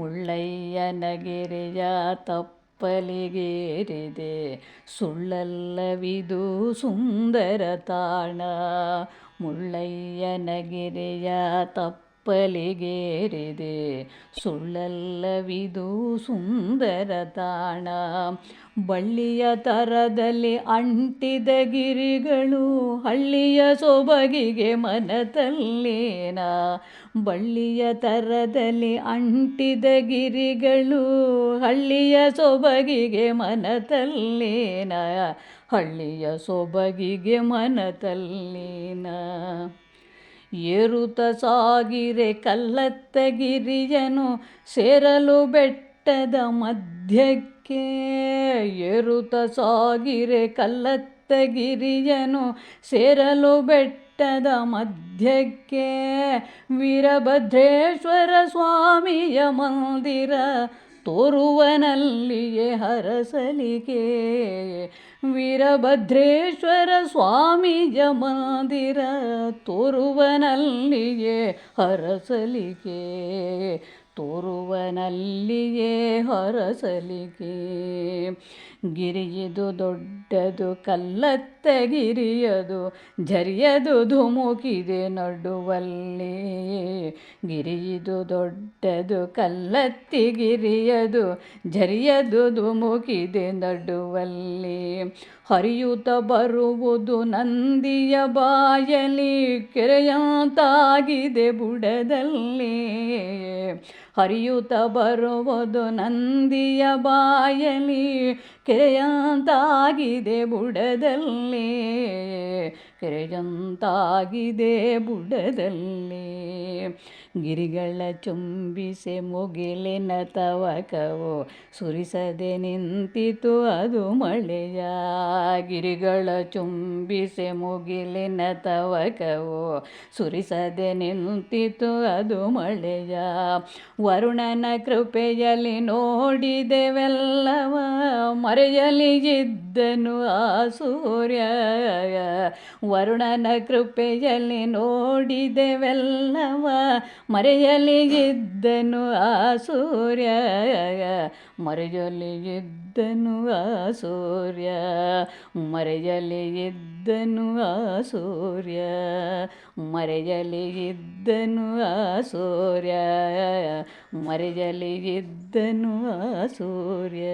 ಮುಳ್ಳಯ್ಯನಗಿರಿಯ ತಪ್ಪಲಿಗೇರಿದೆ ಸುಳ್ಳಲ್ಲವಿದು ಸುಂದರ ತಾಣ ಮುಳ್ಳಯ್ಯನಗಿರಿಯ ತಪ್ಪಲಿಗೇರಿದೆ. ಸುಳ್ಳಲ್ಲವಿದು ಸುಂದರ ತಾಣ. ಬಳ್ಳಿಯ ತರದಲ್ಲಿ ಅಂಟಿದ ಗಿರಿಗಳು ಹಳ್ಳಿಯ ಸೊಬಗಿಗೆ ಮನತಲ್ಲೇನ ಬಳ್ಳಿಯ ತರದಲ್ಲಿ ಅಂಟಿದ ಗಿರಿಗಳು ಹಳ್ಳಿಯ ಸೊಬಗಿಗೆ ಮನತಲ್ಲೇನ ಹಳ್ಳಿಯ ಸೊಬಗಿಗೆ ಮನತಲ್ಲೇನ ಏರುತ್ತ ಸಾಗಿರೆ ಕಲ್ಲತ್ತಗಿರಿಯನು ಸೇರಲು ಬೆಟ್ಟದ ಮಧ್ಯಕ್ಕೆ. ಏರುತ ಸಾಗಿರೆ ಕಲ್ಲತ್ತಗಿರಿಯನು ಸೇರಲು ಬೆಟ್ಟದ ಮಧ್ಯಕ್ಕೆ. ವೀರಭದ್ರೇಶ್ವರ ಸ್ವಾಮಿಯ ಮಂದಿರ ತೋರುವನಲ್ಲಿಯೇ ಹರಸಲಿಗೆ ವೀರಭದ್ರೇಶ್ವರ ಸ್ವಾಮಿಯ ಮಂದಿರ ತೋರುವನಲ್ಲಿಯೇ ಹರಸಲಿಗೆ ತೋರುವನಲ್ಲಿಯೇ ಹರಸಲಿಗೆ ಗಿರಿಯದು ದೊಡ್ಡದು ಕಲ್ಲತ್ತ ಗಿರಿಯದು ಝರಿಯದು ಧುಮುಕಿದೆ ನಡುವಲ್ಲಿ. ಗಿರಿಯದು ದೊಡ್ಡದು ಕಲ್ಲತ್ತಿ ಗಿರಿಯದು ಝರಿಯದು ಧುಮುಕಿದೆ ನಡುವಲ್ಲಿ. ಹರಿಯುತ್ತ ಬರುವುದು ನಂದಿಯ ಬಾಯಲಿ, ಕೆರೆಯಂತಾಗಿದೆ ಬುಡದಲ್ಲಿ. ಹರಿಯುತ್ತ ಬರುವುದು ನಂದಿಯ ಬಾಯಲಿ ಕೆರೆಯಂತಾಗಿದೆ ಬುಡದಲ್ಲಿ ಕೆರೆಯಂತಾಗಿದೆ ಬುಡದಲ್ಲಿ. ಗಿರಿಗಳ ಚುಂಬಿಸೆ ಮುಗಿಲಿನ ತವಕವು ಸುರಿಸದೆ ನಿಂತಿತು ಅದು ಮಳೆಯ. ಗಿರಿಗಳ ಚುಂಬಿಸೆ ಮುಗಿಲಿನ ತವಕವು ಸುರಿಸದೆ ನಿಂತಿತು ಅದು ಮಳೆಯ. ವರುಣನ ಕೃಪೆಯಲ್ಲಿ ನೋಡಿದೆವೆಲ್ಲವ ಮರೆಯಲಿ ಇದ್ದನು ಆ ಸೂರ್ಯ ವರುಣನ ಕೃಪೆಯಲ್ಲಿ ನೋಡಿದೆವೆಲ್ಲವ ಮರೆಯಲ್ಲಿ ಇದ್ದನು ಆ ಸೂರ್ಯ ಮರೆಯಲ್ಲಿ ಇದ್ದನು ಆ ಸೂರ್ಯ ಮರೆಯಲ್ಲಿ ಇದ್ದನು ಆ ಸೂರ್ಯ ಮರೆಯಲ್ಲಿ ಇದ್ದನು ಆ ಸೂರ್ಯ ಮರೆಯಲ್ಲಿ ಇದ್ದನು ಆ ಸೂರ್ಯ.